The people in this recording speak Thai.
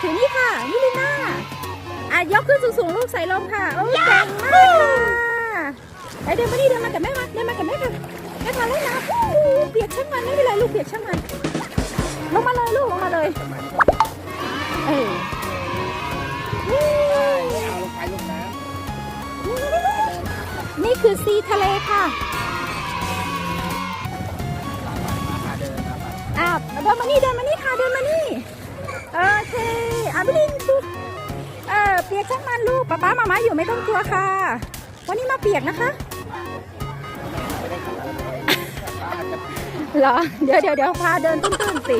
ถือนี่ค่ะ มิลิน่า อะ ยกขึ้นสูงๆ ลูกใส่ลมค่ะ โอ้ยเก่งมากค่ะไอเดินมาดิเดินมากับแม่มาเดินมากับแม่ค่ะแม่มาเล่นนะเปียกช่างมันไม่เป็นไรลูกเปียกช่างมัน ลงมาเลยลูกลงมาเลย เอ้ำนี่คือซีทะเลค่ะอ้าวเดินมานี่เดินมานี่ค่ะเดินมานี่ โอเคอะพี่ลิงปุ๊บเออเปียกช่างมันลูกป๊าป๊ามาม่าอยู่ไม่ต้องกลัวค่ะ วันนี้มาเปียกนะคะไม่ได้ขับรถเลยป้าจะเหรอ เดี๋ยวเดี๋ยวเดี๋ยวพาเดินตื้นๆสิ